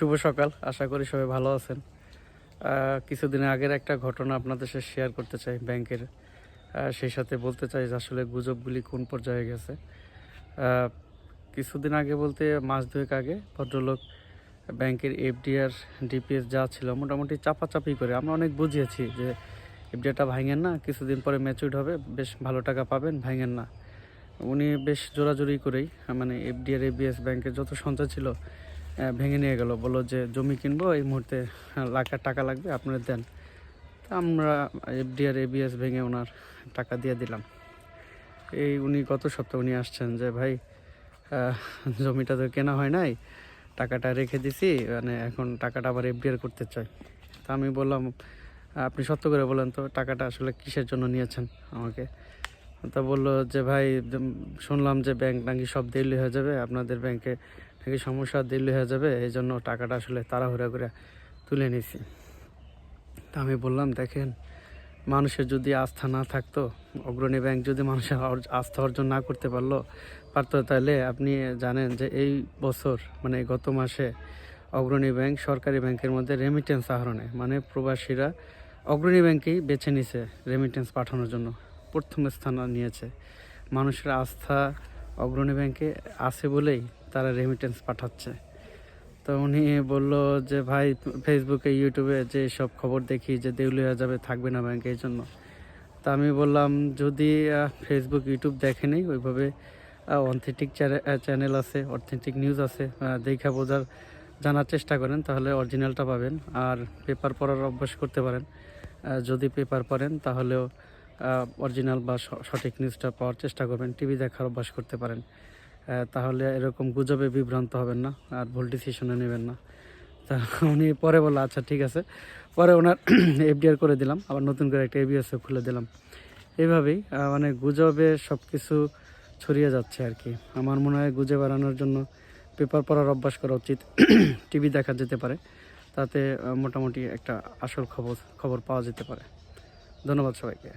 শুভ সকাল। আশা করি সবাই ভালো আছেন। কিছুদিন আগের একটা ঘটনা আপনাদের সাথে শেয়ার করতে চাই ব্যাংকের। সেই সাথে বলতে চাই যে আসলে গুজবগুলি কোন পর্যায়ে গেছে। কিছুদিন আগে বলতে মাস দুয়েক আগে ভদ্রলোক ব্যাংকের এফডিআর ডিপিএস যা ছিল মোটামুটি চাপাচাপি করে, আমরা অনেক বুঝিয়েছি যে এফডিআরটা ভাঙেন না, কিছুদিন পরে ম্যাচুরিড হবে, বেশ ভালো টাকা পাবেন, ভাঙেন না। উনি বেশ জোরাজোরি করেই মানে এফডিআর এবিএস ব্যাংকের যত সঞ্চয় ছিল ভেঙে নিয়ে গেল। বলল যে, জমি কিনবো, এই মুহূর্তে লাখ টাকা লাগবে, আপনারা দেন। তা আমরা এফডিআর, এবিএস ভেঙে ওনার টাকা দিয়ে দিলাম। এই উনি গত সপ্তাহে উনি আসছেন যে, ভাই জমিটা তো কেনা হয় নাই, টাকাটা রেখে দিছি মানে এখন টাকাটা আবার এফডিআর করতে চাই। তা আমি বললাম, আপনি সত্য করে বলেন তো, টাকাটা আসলে কিসের জন্য নিয়েছেন আমাকে? তা বলল যে, ভাই শুনলাম যে, ব্যাংক নাকি সব দিল্লি হয়ে যাবে, আপনাদের ব্যাংকে নাকি সমস্যা দিল্লি হয়ে যাবে, এই জন্য টাকাটা আসলে তাড়াহুড়া করে তুলে নিছি। তা আমি বললাম, দেখেন, মানুষের যদি আস্থা না থাকতো, অগ্রণী ব্যাংক যদি মানুষের আস্থা অর্জন না করতে পারল, পারতো তাহলে আপনি জানেন যে এই বছর মানে গত মাসে অগ্রণী ব্যাংক সরকারি ব্যাংকের মধ্যে রেমিটেন্স আহরণে মানে প্রবাসীরা অগ্রণী ব্যাংকেই বেছে নিছে রেমিটেন্স পাঠানোর জন্য। প্রথম স্থান নিয়েছে। মানুষের আস্থা অগ্রণী ব্যাংকে আছে বলেই তারা রেমিটেন্স পাঠাচ্ছে। তো উনি বলল যে, ভাই ফেসবুকে ইউটিউবে যে সব খবর দেখি যে দেউলিয়া যাবে, থাকবে না ব্যাংকে এই জন্য। তা আমি বললাম, যদি ফেসবুক ইউটিউব দেখেনি ওইভাবে অথেন্টিক চ্যানেল আছে অথেন্টিক নিউজ আছে দেখা বোঝার, জানার চেষ্টা করেন, তাহলে অরিজিনালটা পাবেন। আর পেপার পড়ার অভ্যাস করতে পারেন। যদি পেপার পড়েন, তাহলেও অরিজিনাল বা সঠিক নিউজটা পাওয়ার চেষ্টা করবেন টিভি দেখার অভ্যাস করতে পারেন। তাহলে এরকম গুজবে বিভ্রান্ত হবেন না, আর ভুল ডিসিশনে নেবেন না। তা উনি পরে বলল আচ্ছা ঠিক আছে। পরে ওনার এফডিআর করে দিলাম, আবার নতুন করে একটা এবিএসও খুলে দিলাম। এইভাবেই মানে গুজবে সব কিছু ছড়িয়ে যাচ্ছে আর কি। আমার মনে হয় গুজে বাড়ানোর জন্য পেপার পড়ার অভ্যাস করা উচিত টিভি দেখা যেতে পারে। তাতে মোটামুটি একটা আসল খবর খবর পাওয়া যেতে পারে। ধন্যবাদ সবাইকে।